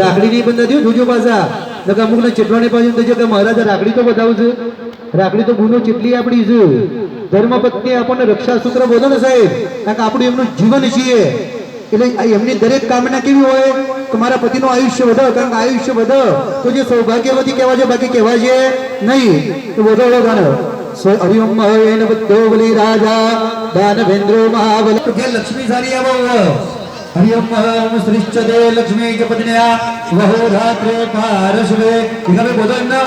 રાખડીની બંધ નથી જોજો પાછા. નકર અમુકને ચેટવાની પાછી છે કે મહારાજ રાખડી તો બતાવશે રાખડી તો ગુનો ચેટલી આપણી છે. ધર્મ પત્ની આપણને રક્ષા સૂત્ર બોલો ને સાહેબ. કારણ કે આપણું એમનું જીવન છીએ. એટલે એમની દરેક કામના કેવી હોય? કે મારા પતિનું આયુષ્ય વધો કારણ કે આયુષ્ય વધો તો જે સૌભાગ્યવતી કહેવા છે, બાકી કહેવા છે નહીં. તો વધો વધો સ- હરિઓમ મહેન બધો બલી રાજા. દાનવેન્દ્રો મહાબલ. લક્ષ્મી સારી આવો. हरिओम श्रीश्च लक्ष्मी के पत्न्या वहोधात्रे पारशुवे इधर बोलो इतना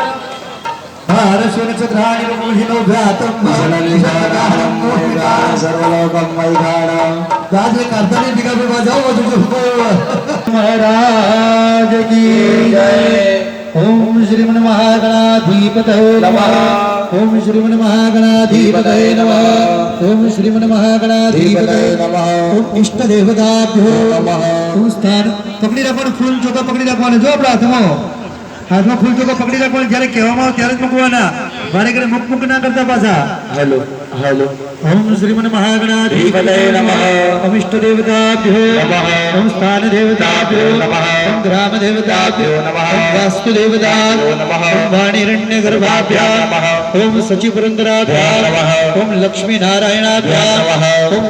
पारशु नक्षत्राणि मोहिनो भ्रातम भवनलिहारम मोहिदार सर्वलोकम वैधारम राज ने करता नहीं टिका पे बजाओ वो तुझको महाराज की ओम श्री मन महागणाधिपतये श्रीमन महागणाधिपतये नमः। ॐ श्रीमन महागणाधिपतये नमः। ॐ इष्ट देवताभ्यो नमः તું સ્થાન પકડી રાખવાનું ફૂલ ચોખા પકડી રાખવાનું જો આપણા હાથમાં હાથમાં ફૂલ ચોખા પકડી રાખવાનું જ્યારે કહેવામાં આવે ત્યારે જ મૂકવાના। वारेकडे मुखमुख ना करता पासा हेलो हेलो ओम श्रीमन महागणाधिपतये नमः ओम इष्ट देवताभ्यो नमः ओम स्थान देवताभ्यो नमः ओम ग्राम देवताभ्यो नमः ओम वास्तु देवताभ्यो नमः ओम वाणिरण्य गर्भाभ्या नमः ओम सचिपुरंदराभ्या नमः ओम लक्ष्मी नारायणाभ्या नमः ओम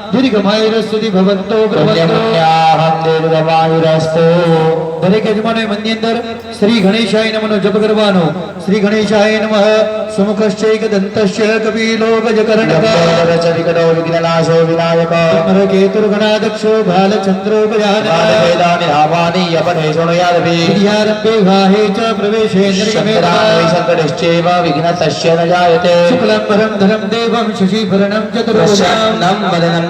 દીર્ઘમાયુરસ્તુતિ ભવંતો દીર્ઘમાયુરસ્તુ દરેક યજમાનોએ મનની અંદર શ્રી ગણેશાય નમનો જપ કરવાનો શ્રી ગણેશાય નમઃ સુમુખશ્ચૈક દંતશ્ચ કપિલોક જકર્ણક ચરિકડો વિઘ્નનાશો વિનાયક કેતુર્ગણાદક્ષો ભાલચંદ્રો ગજાનન હાવાની યપને શૃણુયાદભી વિદ્યારંભે વાહે ચ પ્રવેશે નરિકમેરાય સંકટશ્ચેવ વિઘ્નતશ્ચ ન જાયતે શુક્લમ પરમ ધરમ દેવમ શશીભરણમ ચતુર્ભુજામ નમ વદનમ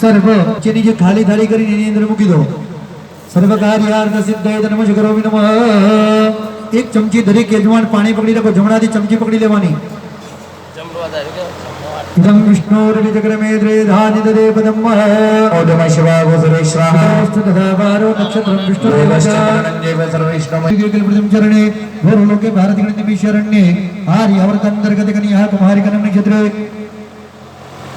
સર્વ જેની જે ખાલી થાળી કરીને એની અંદર મૂકી દો સર્વ કાર્યાર્થ સિદ્ધાય નમઃ શિખરોમી નમઃ એક ચમચી દરેક યજમાન પાણી પકડી રાખો જમણાથી ચમચી પકડી લેવાની इदं विष्णोर्विचक्रमेद्रे धानिददे पदम्मः ओदम शिवागो सर्वेश्वरः तदावारो नक्षत्रं विष्णुरेवश्चरणञ्जेव सर्वेश्वरमयगिरिकल्पृतिं चरणे गौरलोके भारतिगणितमीशरण्ये आर्यावर्तन्तर्गतकनियाः कुमारिकनं नक्षत्रे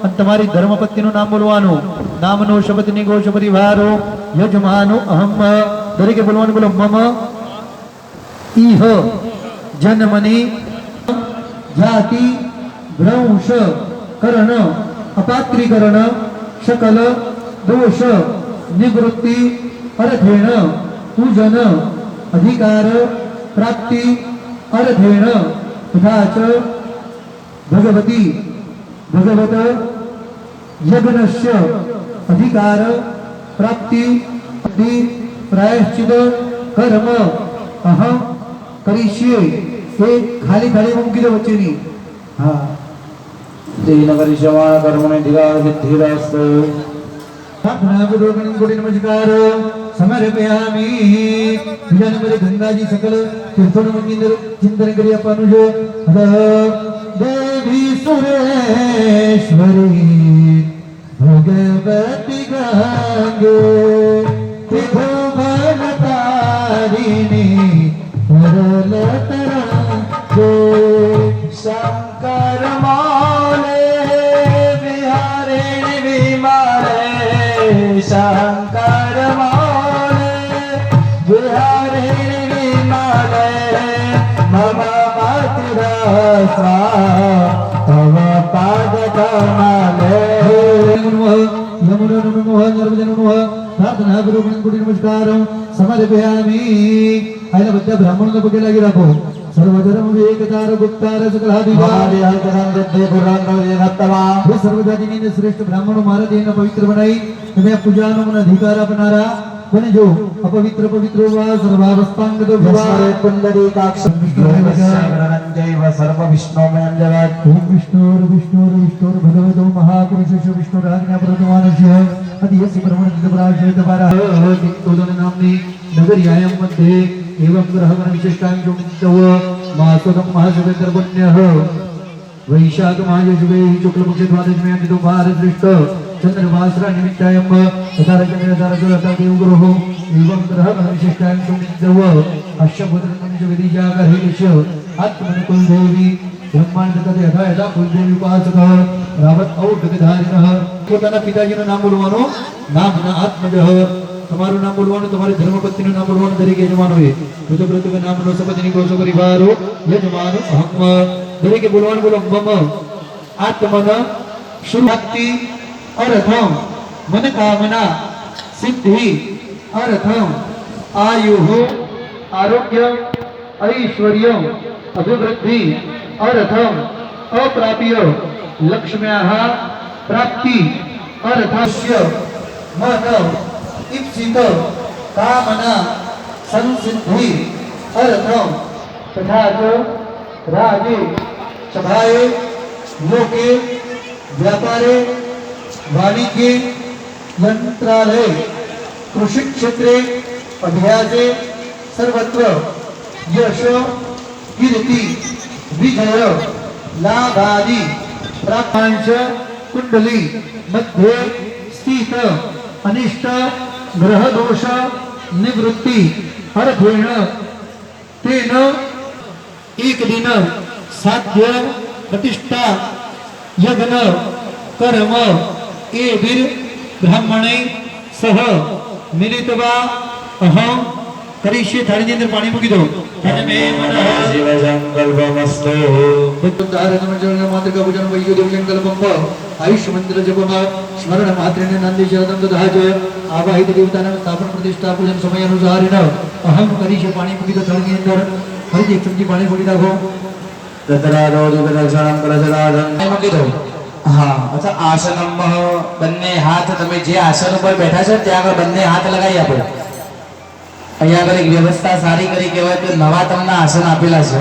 અને તમારી ધર્મપત્નીનું નામ બોલવાનું નામનો શબ્દ નિગોષ પરિવારો યજમાનો અહમ દરેકે બોલવાનું બોલો મમ ઇહ જન્મની જાતિ ભ્રંશ કરણ અપાત્રીકરણ શકલ દોષ નિવૃત્તિ અર્થેણ પૂજન અધિકાર પ્રાપ્તિ અર્થેણ તથા ચ ભગવતી ભગવત યજ્ઞસ્ય અધિકાર પ્રાપ્તિ અતિ પ્રાયશ્ચિત કર્મ અહમ કરીશ્યે એ ખાલી થાળી મૂકી દો વચ્ચેની હા શ્રીનગરી શવાણ કર્મણે દિગા સિદ્ધિરસ્તુ પૂર્વગણમ કોટી નમસ્કાર સમર્પયામિ બીજા નંબરે ગંગાજી સકલ તીર્થોનું મંદિર ચિંતન કરી આપવાનું છે અતઃ દેવી સુરેશ્વરી ભગવતી ગંગે માતૃ તવ પાદ કમલ नमः नमो नमः नर्मदे नमः प्रार्थना करू गणपती नमस्कार समर्पयामी आयला બધા બ્રાહ્મણોને પગે લાગી રાખો સર્વધર્મ વિવેકતાર ગુપ્તાર સકલાધિકાર હે સર્વ જાતિની શ્રેષ્ઠ બ્રાહ્મણો મારા દેહને પવિત્ર બનાવી તમે આ પૂજાનો મને અધિકાર આપનારા બને જો અપવિત્ર પવિત્ર વા સર્વાવસ્થાંગતો ભવા ઓમ जैव सर्वविष्णोमयञ्जलात् ॐ विष्णोर्विष्णोर्विष्णोर्भगवतो महापुरुषेषु विष्णुराज्ञाप्रदमानस्य अधियसि ब्रह्मणितपराश्रितपाराम्ने नगर्यायां मध्ये एवं ग्रहगणविशिष्टाञ्जुमित्तव मासुकं महासुभेन्द्रपुण्यः वैशाखमायशुभैः शुक्लपक्षद्वादशमे अतितो भारसृष्ट માસોદમ મહાસુવેન્દ્ર પુણ્યઃ વૈશાખ મહાયશુભે શુક્લપક્ષે દ્વાદશમે અંતિતો ભારશ્રેષ્ઠ ચંદ્રવાસરા નિમિત્તાયમ તથારચમે તથારચો દેવ ગ્રહો એવં ગ્રહગણ વિશિષ્ટાંગ જોમિતવ અશ્યભદ્ર મનુષ્ય વિધિજાગરહિષ્ય આત્મનુકુલ દેવી બ્રહ્માંડ તથા યથા યથા કુલદેવી ઉપાસક રાવત ઔઢધારિણ પોતાના પિતાજીનું નામ બોલવાનું નામના આત્મજ તમારું નામ બોલવાનું તમારી ધર્મપત્નીનું નામ બોલવાનું દરેક યજમાનોએ ઋતુપ્રતુકે નામનો સપતિની કોષો પરિવારો યજમાન અહમ દરેકે બોલવાનું બોલો મમ આત્મન શુભક્તિ अर्थम मनोकामना सिद्धि अर्थम आयु आरोग्य ऐश्वर्य अभिवृद्धि अर्थम अप्राप्य लक्ष्म्या प्राप्ति अर्थस्य मन इप्सित कामना संसिद्धि अर्थम तथा च राजे सभाए लोके व्यापारे वाणिज्ये यंत्रालय कृषि क्षेत्रे अभ्यासे सर्वत्र यश, कीर्ति, विजय, लाभादि प्रापांश कुंडली, मध्ये स्थित, अनिष्ट ग्रह दोष निवृत्ति अर्थेन तेन एक दिन साध्य प्रतिष्ठा, यज्ञ, कर्म ये ब्राह्मणे सह मिलित्वा अहम करिष्ये थारी जी अंदर पानी मुकी दो। तन्मे मनः शिव संकल्पमस्तु धारण मंजन मात्र का पूजन वैयो देव संकल्पम प आयुष मंत्र जपम स्मरण मात्रेण नंदी शरदं दधाज आवाहित देवतानां स्थापन प्रतिष्ठा पूजन समय अनुसारेण अहम करिष्ये पानी मुकी दो थारी अंदर हरि एक चमची पानी मुकी दाखो तत्र रोज विरक्षणं प्रजलादं मुकी दो। હા, અચ્છા આસનમ બંને હાથ, તમે જે આસન ઉપર બેઠા છો ત્યાં આગળ બંને હાથ લગાવી આપો. અહીંયા આગળ એક વ્યવસ્થા સારી કરી કહેવાય કે નવા તમને આસન આપેલા છે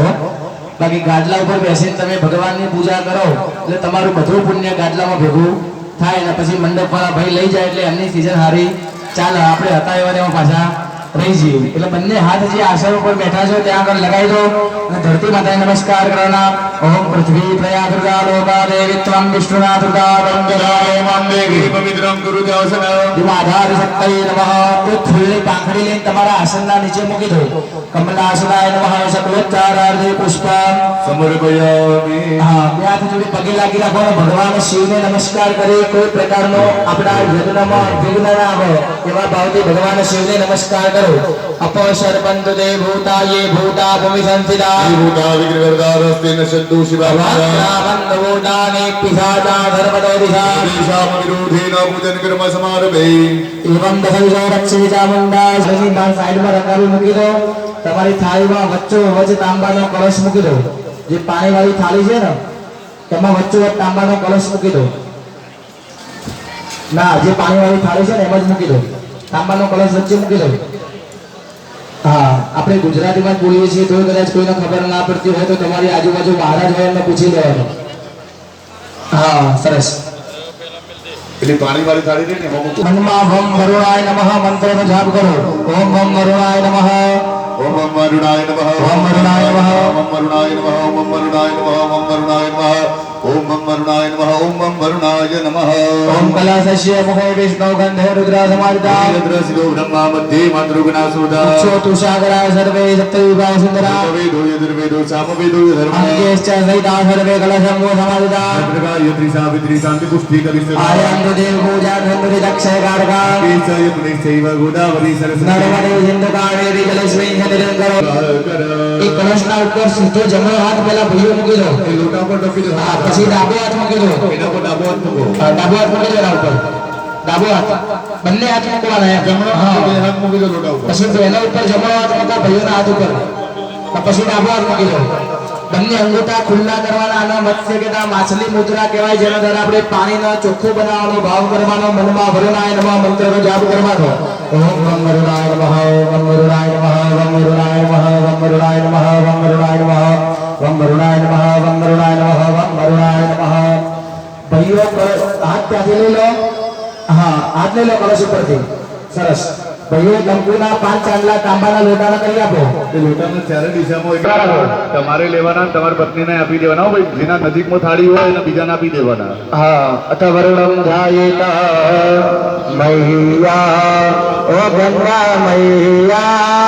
બાકી ગાદલા ઉપર બેસીને તમે ભગવાનની પૂજા કરો, એટલે તમારું બધું પુણ્ય ગાદલામાં ભેગું થાય, અને પછી મંડપ વાળા ભાઈ લઈ જાય એટલે એમની સિઝન હારી ચાલ. આપણે હતા એવા પાછા રહી જઈએ એટલે બંને હાથ જે આસન ઉપર બેઠા છો ત્યાં આગળ લગાવી દો અને ધરતી માતાને નમસ્કાર કરવાના ઓમ પૃથ્વી પ્રયા દુર્ગા લોકા દેવી ત્વમ વિષ્ણુના દુર્ગા વંદનાય મામ દેવી પવિત્રમ કુરુ દેવસન આધાર શક્તિ નમઃ પૃથ્વી પાંખડી લઈને તમારા આસનના નીચે મૂકી દો કમલાસનાય નમઃ શકલોચ્ચારાર્ધે પુષ્પમ સમર્પયામિ હા બે હાથ જોડી પગે લાગી રાખો અને ભગવાન શિવને નમસ્કાર કરી કોઈ પ્રકારનો આપણા યજ્ઞમાં વિઘ્ન ના આવે એવા ભાવથી ભગવાન શિવને નમસ્કાર करो अपो शर्पन्तु ते भूता ये भूता भूमि संसिता ये भूता विग्रहदारस्ते न शंदु शिवाभावन्त भूतानि पिशाचा सर्वदोदिशा दिशाम विरोधे न पूजन कर्म समारभे एवं दशविशा रक्षे चामुंडा सजी मान साइड में रंगावी મૂકી દો તમારી થાળીમાં વચ્ચો વચ્ચે તાંબાનો કળશ મૂકી દો જે પાણીવાળી થાળી છે ને તેમાં વચ્ચો વચ્ચે તાંબાનો કળશ મૂકી દો ના જે પાણીવાળી થાળી છે ને એમાં જ મૂકી દો તાંબાનો કલશ વચ્ચે મૂકી દો હા આપણે ગુજરાતીમાં જ બોલીએ છીએ તો કદાચ કોઈને ખબર ના પડતી હોય તો તમારી આજુબાજુ મહારાજ હોય એમને પૂછી લેવાનું હા સરસ એટલે પાણી વાળી થાળી રહી ને એમાં મૂકો. મનમાં ઓમ વરુણાય નમઃ મંત્રનો જાપ કરો ઓમ ઓમ વરુણાય નમઃ ઓમ ઓમ વરુણાય નમઃ ઓમ વરુણાય નમઃ. ઓમ ઓમ વરુણાય નમઃ ઓમ ઓમ વરુણાય નમઃ ઓમ ઓમ વરુણાય નમઃ ओम वरुणाय नमः ओम वरुणाय नमः। ओम कलासस्य मुखे विष्णु गंधे रुद्रा समारिता रुद्रसिदो ब्रह्मा मध्ये मंत्रुगुणा सुदा उच्चोतु सागरा सर्वे सप्तविभा सुंदरा वेदो यदुर्वेदो सामवेदो धर्म अंगेश्च सहिता सर्वे कलशमो समारिता प्रकायत्री सावित्री शांति पुष्टि कविस्तर आयां देव पूजा धनुरि दक्षय कारका केशय पुनिश्चैव गोदावरी सरस्वती। नरवरे हिंदकारे विजल કળશના ઉપર સીધો જમણો હાથ પેલા ભૂયો મૂકી દો. એ લોટા પર ટોકી દો. હા, પછી ડાબો હાથ મૂકી મૂકી દો. એના પર ડાબો હાથ મૂકો. હા, ડાબો હાથ મૂકી દો એના ઉપર. ડાબો હાથ. બંને હાથ મૂકવાના એમ. જમણો હા. બે હાથ મૂકી દો લોટા ઉપર. પછી તો એના ઉપર જમણો હાથ મૂકો ભાઈઓના હાથ ઉપર. પછી ડાબો હાથ મૂકી દો. બંને અંગૂઠા ખુલ્લા કરવાના આના મત્સ્ય કે માછલી મુદ્રા કહેવાય જેના દ્વારા આપણે પાણીનો ચોખ્ખું બનાવવાનો ભાવ કરવાનો મનમાં વરુણાય નમઃ મંત્રનો જાપ કરવાનો ઓમ નમ વરુણાય નમઃ ઓમ વરુણાય નમઃ ઓમ વરુણાય નમઃ ઓમ વરુણાય નમઃ ઓમ વરુણાય નમઃ ઓમ વરુણાય નમઃ ઓમ વરુણાય નમઃ ઓમ વરુણાય નમઃ ભાઈઓ કળ- હાથ ત્યાંથી લઈ લો હા હાથ લઈ લો કળશ ઉપરથી સરસ ભાઈએ કંકુના પાંચ ચાંદલા તાંબાના લોટાના કરી આપો. એ લોટાના ચારે દિશામાં તમારે લેવાના તમારી પત્નીને આપી દેવાના ભાઈ. જેના નજીકમાં થાળી હોય એને બીજાને આપી દેવાના. હા અથવર્ણમ ધાયેતા મૈયા ઓ ઓ ગંગા મૈયા